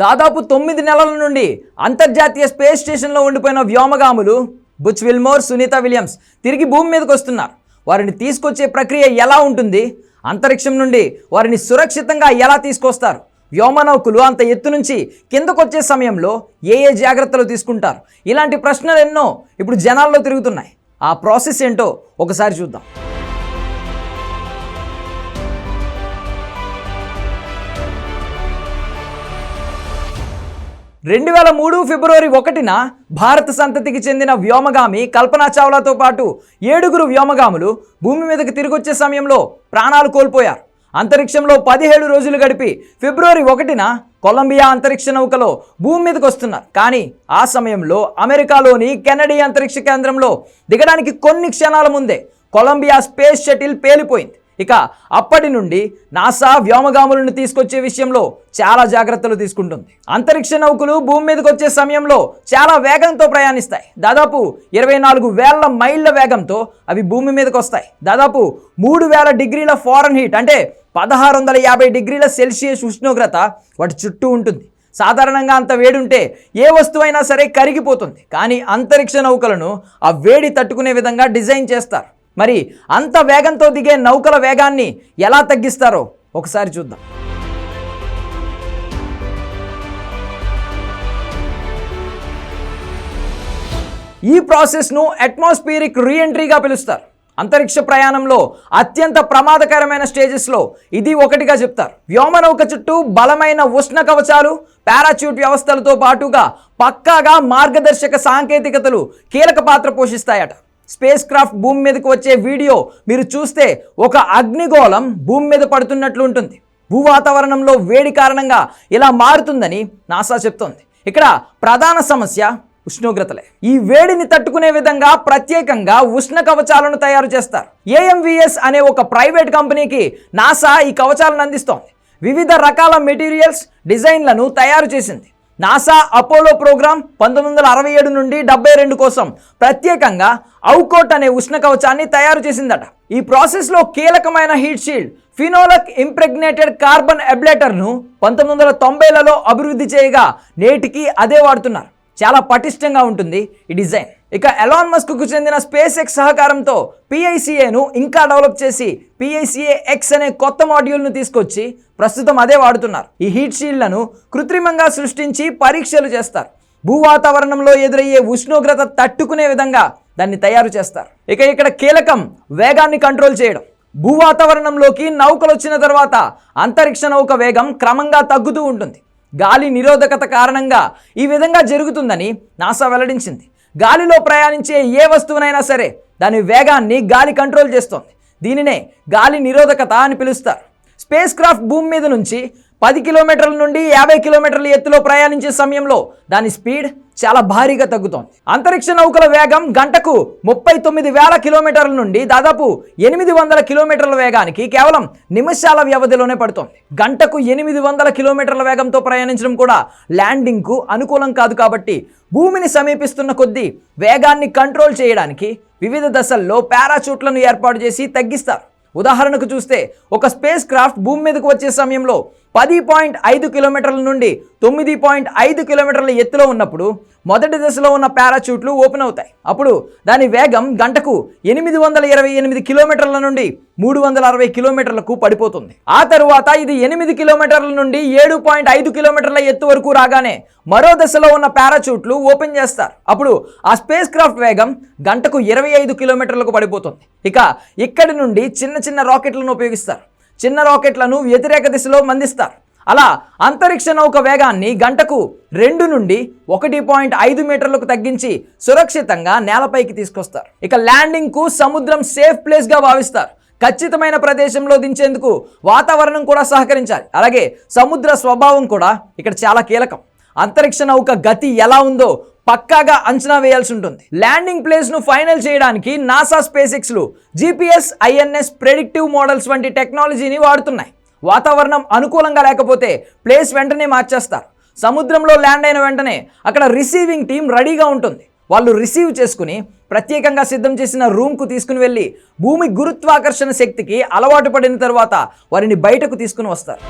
దాదాపు తొమ్మిది నెలల నుండి అంతర్జాతీయ స్పేస్ స్టేషన్లో ఉండిపోయిన వ్యోమగాములు బుచ్ విల్మోర్ సునీత విలియమ్స్ తిరిగి భూమి మీదకి వస్తున్నారు. వారిని తీసుకొచ్చే ప్రక్రియ ఎలా ఉంటుంది? అంతరిక్షం నుండి వారిని సురక్షితంగా ఎలా తీసుకొస్తారు? వ్యోమనౌకులు అంత ఎత్తు నుంచి కిందకొచ్చే సమయంలో ఏ ఏ జాగ్రత్తలు తీసుకుంటారు? ఇలాంటి ప్రశ్నలు ఎన్నో ఇప్పుడు జనాల్లో తిరుగుతున్నాయి. ఆ ప్రాసెస్ ఏంటో ఒకసారి చూద్దాం. రెండు వేల మూడు ఫిబ్రవరి ఒకటిన భారత సంతతికి చెందిన వ్యోమగామి కల్పనా చావ్లాతో పాటు ఏడుగురు వ్యోమగాములు భూమి మీదకి తిరిగొచ్చే సమయంలో ప్రాణాలు కోల్పోయారు. అంతరిక్షంలో పదిహేడు రోజులు గడిపి ఫిబ్రవరి ఒకటిన కొలంబియా అంతరిక్ష నౌకలో భూమి మీదకి వస్తున్నారు. కానీ ఆ సమయంలో అమెరికాలోని కెనడీ అంతరిక్ష కేంద్రంలో దిగడానికి కొన్ని క్షణాల ముందే కొలంబియా స్పేస్ షటిల్ పేలిపోయింది. ఇక అప్పటి నుండి నాసా వ్యోమగాములను తీసుకొచ్చే విషయంలో చాలా జాగ్రత్తలు తీసుకుంటుంది. అంతరిక్ష నౌకలు భూమి మీదకి వచ్చే సమయంలో చాలా వేగంతో ప్రయాణిస్తాయి. దాదాపు ఇరవై నాలుగు వేల మైళ్ళ వేగంతో అవి భూమి మీదకి వస్తాయి. దాదాపు మూడు వేల డిగ్రీల ఫారెన్ హీట్ అంటే పదహారు వందల యాభై డిగ్రీల సెల్సియస్ ఉష్ణోగ్రత వాటి చుట్టూ ఉంటుంది. సాధారణంగా అంత వేడి ఉంటే ఏ వస్తువైనా సరే కరిగిపోతుంది. కానీ అంతరిక్ష నౌకలను ఆ వేడి తట్టుకునే విధంగా డిజైన్ చేస్తారు. మరి అంత వేగంతో దిగే నౌకల వేగాన్ని ఎలా తగ్గిస్తారో ఒకసారి చూద్దాం. ఈ ప్రాసెస్ను అట్మాస్ఫియరిక్ రీఎంట్రీగా పిలుస్తారు. అంతరిక్ష ప్రయాణంలో అత్యంత ప్రమాదకరమైన స్టేజెస్లో ఇది ఒకటిగా చెప్తారు. వ్యోమనౌక చుట్టూ బలమైన ఉష్ణ కవచాలు పారాచ్యూట్ వ్యవస్థలతో పాటుగా పక్కాగా మార్గదర్శక సాంకేతికతలు కీలక పాత్ర పోషిస్తాయట. స్పేస్ క్రాఫ్ట్ భూమి మీదకి వచ్చే వీడియో మీరు చూస్తే ఒక అగ్నిగోళం భూమి మీద పడుతున్నట్లు ఉంటుంది. భూ వాతావరణంలో వేడి కారణంగా ఇలా మారుతుందని నాసా చెప్తోంది. ఇక్కడ ప్రధాన సమస్య ఉష్ణోగ్రతలే. ఈ వేడిని తట్టుకునే విధంగా ప్రత్యేకంగా ఉష్ణ కవచాలను తయారు చేస్తారు. ఏఎంవిఎస్ అనే ఒక ప్రైవేట్ కంపెనీకి నాసా ఈ కవచాలను అందిస్తోంది. వివిధ రకాల మెటీరియల్స్ డిజైన్లను తయారు చేసింది. నాసా అపోలో ప్రోగ్రామ్ పంతొమ్మిది వందల అరవై ఏడు నుండి డెబ్బై రెండు కోసం ప్రత్యేకంగా ఔకోట్ అనే ఉష్ణ కవచాన్ని తయారు చేసిందట. ఈ ప్రాసెస్లో కీలకమైన heat shield phenolic impregnated carbon ఎబ్లేటర్ను పంతొమ్మిది వందల తొంభైలలో అభివృద్ధి చేయగా నేటికి అదే వాడుతున్నారు. చాలా పటిష్టంగా ఉంటుంది ఈ డిజైన్. ఇక ఎలాన్ మస్క్కు చెందిన స్పేస్ ఎక్స్ సహకారంతో పిఐసిఏను ఇంకా డెవలప్ చేసి పిఐసిఏ ఎక్స్ అనే కొత్త మాడ్యూల్ను తీసుకొచ్చి ప్రస్తుతం అదే వాడుతున్నారు. ఈ హీట్ షీల్డ్లను కృత్రిమంగా సృష్టించి పరీక్షలు చేస్తారు. భూ వాతావరణంలో ఎదురయ్యే ఉష్ణోగ్రత తట్టుకునే విధంగా దాన్ని తయారు చేస్తారు. ఇక ఇక్కడ కీలకం వేగాన్ని కంట్రోల్ చేయడం. భూ వాతావరణంలోకి నౌకలు వచ్చిన తర్వాత అంతరిక్ష నౌక వేగం క్రమంగా తగ్గుతూ ఉంటుంది. గాలి నిరోధకత కారణంగా ఈ విధంగా జరుగుతుందని నాసా వెల్లడించింది. గాలిలో ప్రయాణించే ఏ వస్తువునైనా సరే దాని వేగాన్ని గాలి కంట్రోల్ చేస్తోంది. దీనినే గాలి నిరోధకత అని పిలుస్తారు. స్పేస్ క్రాఫ్ట్ భూమి మీద నుంచి పది కిలోమీటర్ల నుండి యాభై కిలోమీటర్ల ఎత్తులో ప్రయాణించే సమయంలో దాని స్పీడ్ చాలా భారీగా తగ్గుతోంది. అంతరిక్ష నౌకల వేగం గంటకు ముప్పై తొమ్మిది వేల కిలోమీటర్ల నుండి దాదాపు ఎనిమిది వందల కిలోమీటర్ల వేగానికి కేవలం నిమిషాల వ్యవధిలోనే పడుతోంది. గంటకు ఎనిమిది వందల కిలోమీటర్ల వేగంతో ప్రయాణించడం కూడా ల్యాండింగ్కు అనుకూలం కాదు కాబట్టి భూమిని సమీపిస్తున్న కొద్దీ వేగాన్ని కంట్రోల్ చేయడానికి వివిధ దశల్లో పారాచూట్లను ఏర్పాటు చేసి తగ్గిస్తారు. ఉదాహరణకు చూస్తే ఒక స్పేస్ క్రాఫ్ట్ భూమి మీదకు వచ్చే సమయంలో పది పాయింట్ ఐదు కిలోమీటర్ల నుండి తొమ్మిది పాయింట్ ఐదు కిలోమీటర్ల ఎత్తులో ఉన్నప్పుడు మొదటి దశలో ఉన్న పారాచూట్లు ఓపెన్ అవుతాయి. అప్పుడు దాని వేగం గంటకు ఎనిమిది వందల ఇరవై ఎనిమిది కిలోమీటర్ల నుండి మూడు వందల అరవై కిలోమీటర్లకు పడిపోతుంది. ఆ తరువాత ఇది ఎనిమిది కిలోమీటర్ల నుండి ఏడు పాయింట్ ఐదు కిలోమీటర్ల ఎత్తు వరకు రాగానే మరో దశలో ఉన్న పారాచూట్లు ఓపెన్ చేస్తారు. అప్పుడు ఆ స్పేస్ క్రాఫ్ట్ వేగం గంటకు ఇరవై ఐదు కిలోమీటర్లకు పడిపోతుంది. ఇక ఇక్కడి నుండి చిన్న చిన్న రాకెట్లను ఉపయోగిస్తారు. చిన్న రాకెట్లను వ్యతిరేక దిశలో మందిస్తారు. అలా అంతరిక్ష నౌక వేగాన్ని గంటకు రెండు నుండి ఒకటి పాయింట్ ఐదు మీటర్లకు తగ్గించి సురక్షితంగా నేలపైకి తీసుకొస్తారు. ఇక ల్యాండింగ్కు సముద్రం సేఫ్ ప్లేస్గా భావిస్తారు. ఖచ్చితమైన ప్రదేశంలో దించేందుకు వాతావరణం కూడా సహకరించాలి. అలాగే సముద్ర స్వభావం కూడా ఇక్కడ చాలా కీలకం. అంతరిక్ష నౌక గతి ఎలా ఉందో పక్కాగా అంచనా వేయాల్సి ఉంటుంది. ల్యాండింగ్ ప్లేస్ను ఫైనల్ చేయడానికి నాసా స్పేస్ ఎక్స్లు జీపీఎస్ ఐఎన్ఎస్ ప్రెడిక్టివ్ మోడల్స్ వంటి టెక్నాలజీని వాడుతున్నాయి. వాతావరణం అనుకూలంగా లేకపోతే ప్లేస్ వెంటనే మార్చేస్తారు. సముద్రంలో ల్యాండ్ అయిన వెంటనే అక్కడ రిసీవింగ్ టీం రెడీగా ఉంటుంది. వాళ్ళు రిసీవ్ చేసుకుని ప్రత్యేకంగా సిద్ధం చేసిన రూమ్కు తీసుకుని వెళ్ళి భూమి గురుత్వాకర్షణ శక్తికి అలవాటు పడిన తర్వాత వారిని బయటకు తీసుకుని వస్తారు.